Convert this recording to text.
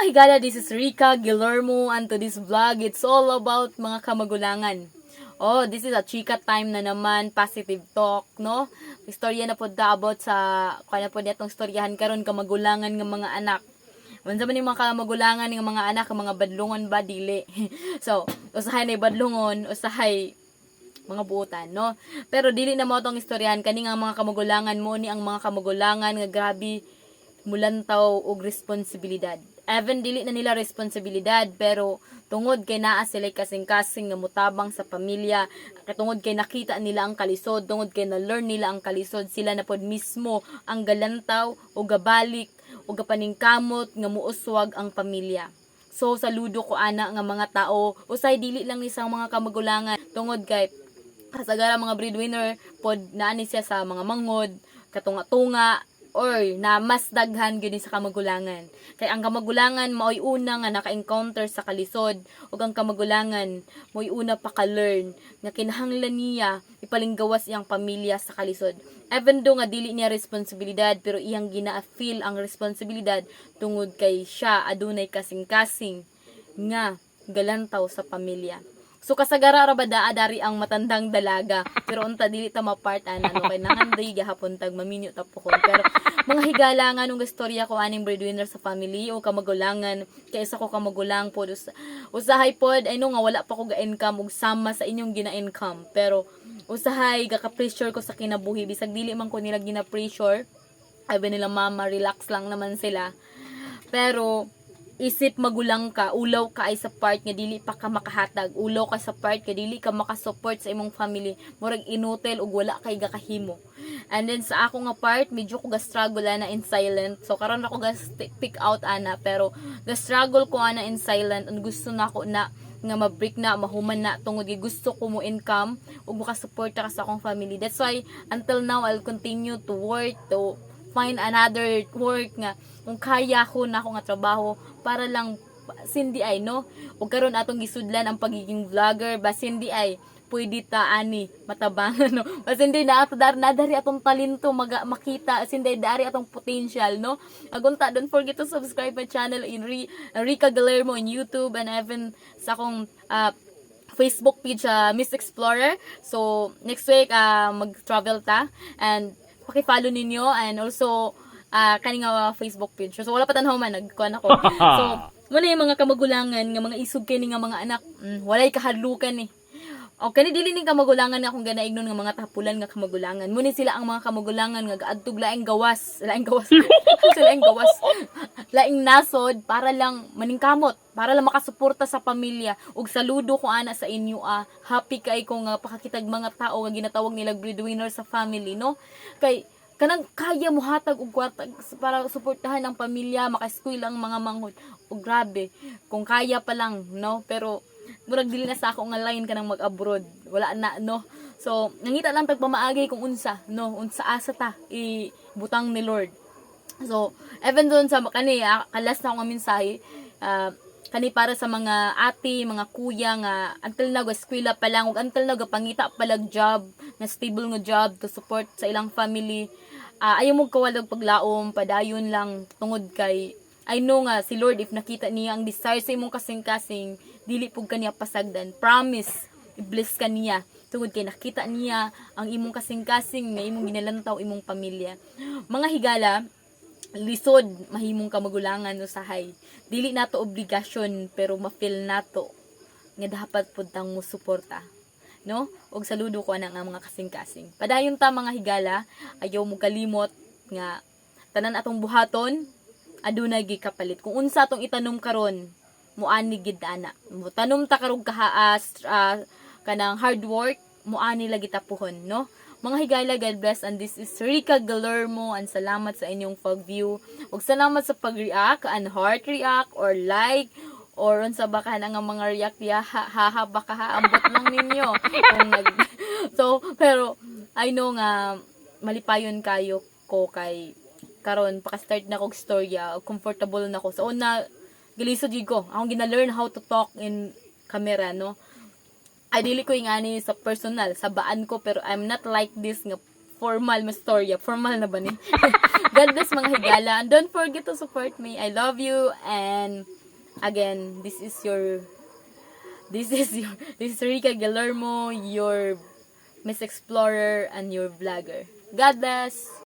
mga higala, this is Rika Guillermo and to this vlog, it's all about mga kamagulangan. Oh, this is a chika time na naman, positive talk, no? Istorya na po da about sa, kaya po netong istoryahan karon kamagulangan ng mga anak. Unsa man yung mga kamagulangan ng mga anak, mga badlungon ba dili. so, usahay na badlungon, usahay mga buutan, no? Pero dili na mo tong istoryahan kani nga mga kamagulangan mo ni ang mga kamagulangan nga grabe mulantaw og responsibilidad. Even dili na nila responsibilidad pero tungod kay naa sila kasing-kasing nga mutabang sa pamilya, tungod kay nakita nila ang kalisod, tungod kay na-learn nila ang kalisod, sila na pod mismo ang galantaw o gabalik o gapaningkamot nga muuswag ang pamilya. So saludo ko ana nga mga tao, usay dili lang ni sa mga kamagulangan tungod kay kasagara mga breadwinner pod naani siya sa mga mangod, katunga-tunga or na mas daghan gyud sa kamagulangan. Kay ang kamagulangan maoy una nga naka-encounter sa kalisod ug ang kamagulangan mo'y una pa ka-learn nga kinahanglan niya ipalinggawas iyang pamilya sa kalisod. Even though nga dili niya responsibilidad pero iyang gina-feel ang responsibilidad tungod kay siya adunay kasing-kasing nga galantaw sa pamilya. So kasagara ra ba daa dari ang matandang dalaga. Pero unta dili ta mapart ana no kay nanganday gahapon tag maminyo ta pukon pero mga higala nga nung istorya ko aning breadwinner sa family o kamagulangan kay isa ko kamagulang pod Us- usahay pod ay no nga wala pa ko ga income ug sama sa inyong gina-income. Pero usahay ga pressure ko sa kinabuhi. Bisag dili man ko nila gina-pressure sabi nila mama relax lang naman sila. Pero isip magulang ka, ulaw ka ay sa part nga dili pa ka makahatag, ulaw ka sa part nga dili ka makasupport sa imong family, murag inutil ug wala kay gakahimo. And then sa ako nga part, medyo ko ga-struggle ana in silent. So karon ako ga pick out ana pero ga-struggle ko ana in silent and gusto na ako na nga ma-break na, mahuman na tungod kay gusto ko mo income ug makasuporta ka sa akong family. That's why until now I'll continue to work to find another work nga kung kaya ko na ako nga trabaho para lang sindi ay no ug karon atong gisudlan ang pagiging vlogger bas hindi ay pwede ta ani matabangan no bas hindi na dar na dari atong talento maga, makita sindi dari atong potential no agunta don't forget to subscribe my channel in Re, Rica Galermo in YouTube and even sa akong ah, Facebook page uh, Miss Explorer. So, next week, uh, mag-travel ta. And, paki-follow ninyo. And also, uh, kani nga Facebook page. So, wala pa tanhaw man. Nagkuhan ako. so, muna yung mga kamagulangan, nga mga isog kini nga mga anak. Mm, walay kahadlukan eh. O kani dili ning kamagulangan nga akong ganaignon nga mga tapulan nga kamagulangan. Muni sila ang mga kamagulangan nga gaadtog laing gawas, laing gawas. sila laing gawas. laing nasod para lang maningkamot, para lang makasuporta sa pamilya. Ug saludo ko ana sa inyo ah. Happy kay ko nga pakakitag mga tao nga ginatawag nila breadwinner sa family, no? Kay kanang kaya mo hatag og kwarta para suportahan ang pamilya, maka-school ang mga manghod. O grabe, kung kaya pa lang, no? Pero murag dili na sa ako nga line kanang mag-abroad. Wala na, no? So, nangita lang tagpamaagay kung unsa, no? Unsa asa ta ibutang ni Lord. So, even doon sa kani, ah, kalas na akong mensahe, ah, kani para sa mga ate, mga kuya nga until na eskwela pa lang ug until na pangita pa lang job, nga stable nga job to support sa ilang family. Ah, ayaw mo kawalog paglaom, padayon lang tungod kay I know nga si Lord if nakita niya ang desire sa imong kasing-kasing, dili pug kaniya pasagdan. Promise, i-bless ka niya. Tungod kay nakita niya ang imong kasing-kasing nga imong ginalantaw imong pamilya. Mga higala, lisod mahimong kamagulangan usahay. Dili nato obligasyon pero ma-feel nato nga dapat pud tang mo suporta. No? Og saludo ko na mga kasing-kasing. Padayon ta mga higala, ayaw mo kalimot nga tanan atong buhaton adunay gikapalit. Kung unsa atong itanom karon, muani gid ana. Tanom ta karog kahaas ah, kanang hard work, muani lagi tapuhon, no? Mga higala, God bless. And this is Rika Galermo. And salamat sa inyong pag-view. Ug salamat sa pag-react, and heart react, or like, or unsa ba ka nga mga react ya ha, ha, ha baka ha ambot lang ninyo kung nag so pero I know nga malipayon kayo ko kay karon paka-start na kog storya comfortable na ko so una gilisod jud ko akong gina-learn how to talk in camera no ay dili ko ingani sa personal sa baan ko pero I'm not like this nga formal mo storya. Formal na ba ni? God bless mga higala. And don't forget to support me. I love you. And again, this is your this is your this is Rika Guillermo, your Miss Explorer and your vlogger. God bless.